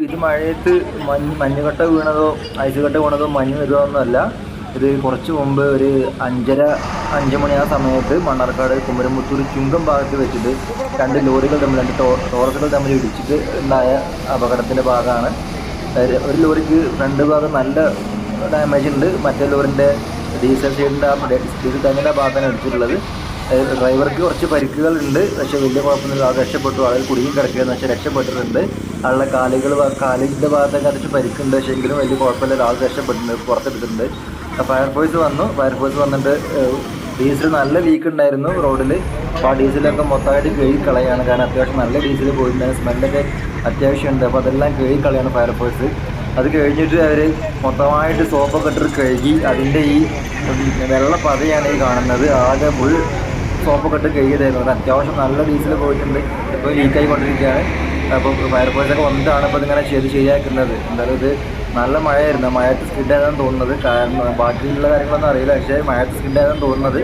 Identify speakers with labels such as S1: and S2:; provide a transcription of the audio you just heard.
S1: ഇത് മഴയത്ത് മഞ്ഞ് മഞ്ഞുകട്ട വീണതോ ഐസുകട്ട വീണതോ മഞ്ഞ് വരുന്നതൊന്നുമല്ല ഇത് കുറച്ച് മുമ്പ് ഒരു അഞ്ചര അഞ്ച് മണി ആ സമയത്ത് മണ്ണാർക്കാട് കുമരമുത്തൂർ ചുങ്കം ഭാഗത്ത് വെച്ചിട്ട് രണ്ട് ലോറികൾ തമ്മിൽ രണ്ട് ടോറസുകൾ തമ്മിൽ ഇടിച്ചിട്ട് ഉണ്ടായ അപകടത്തിന്റെ ഭാഗമാണ്. ഒരു ലോറിക്ക് ഫ്രണ്ട് ഭാഗം നല്ല ഡാമേജ് ഉണ്ട്. മറ്റേ ലോറിന്റെ ഡീസൽ സൈഡിന്റെ ആ ഡീസൽ ടാങ്കിന്റെ ഭാഗത്താണ് അതായത് ഡ്രൈവർക്ക് കുറച്ച് പരിക്കുകളുണ്ട്. പക്ഷേ വലിയ കുഴപ്പമൊന്നുമില്ല. ആൾ രക്ഷപ്പെട്ടു. അതായത് കുടുങ്ങി കിടക്കുകയെന്ന് വെച്ചാൽ രക്ഷപ്പെട്ടിട്ടുണ്ട്. ആളുടെ കാലുകൾ കാലിന്റെ ഭാഗത്തൊക്കെ അടിച്ച് പരിക്കുണ്ട്. പക്ഷേ എങ്കിലും വലിയ കുഴപ്പമില്ല. ആൾ രക്ഷപ്പെട്ടിട്ടുണ്ട്. പുറത്തെടുത്തിട്ടുണ്ട്. ഫയർഫോഴ്സ് വന്നു. ഫയർഫോഴ്സ് വന്നിട്ട് ഏഹ്, ഡീസൽ നല്ല ലീക്ക് ഉണ്ടായിരുന്നു റോഡിൽ അപ്പോൾ ആ ഡീസലൊക്കെ മൊത്തമായിട്ട് കഴുകി കളയാണ്. കാരണം അത്യാവശ്യം നല്ല ഡീസൽ പോയിട്ടുണ്ടായിരുന്നു. സ്മെല്ലൊക്കെ അത്യാവശ്യമുണ്ട്. അപ്പോൾ അതെല്ലാം കഴുകി കളയാണ് ഫയർഫോഴ്സ് അത് കഴിഞ്ഞിട്ട് അവർ മൊത്തമായിട്ട് സോപ്പൊക്കെ ഇട്ടിട്ട് കഴുകി അതിന്റെ ഈ വെള്ള പതയാണ് ഈ കാണുന്നത്. ആകെ ഫുൾ സോപ്പൊക്കെ ഇട്ട് കഴുകിയതായിരുന്നു അത് അത്യാവശ്യം നല്ല ഡീസൽ പോയിട്ടുണ്ട്. ഇപ്പോൾ ലീക്കായി കൊണ്ടിരിക്കുകയാണ് അപ്പോൾ ഫയർഫോഴ്സൊക്കെ വന്നിട്ടാണ് ഇപ്പോൾ ഇങ്ങനെ ചെയ്ത് ശരിയാക്കുന്നത്. എന്തായാലും ഇത് നല്ല മഴയായിരുന്നു. മഴയത്ത് സ്കിഡ് ആയതാണ് തോന്നുന്നത്. കാരണം ബാക്കിയുള്ള കാര്യങ്ങളൊന്നും അറിയില്ല. പക്ഷേ മഴയത്ത് സ്കിഡ് ആയതാണ് തോന്നുന്നത്.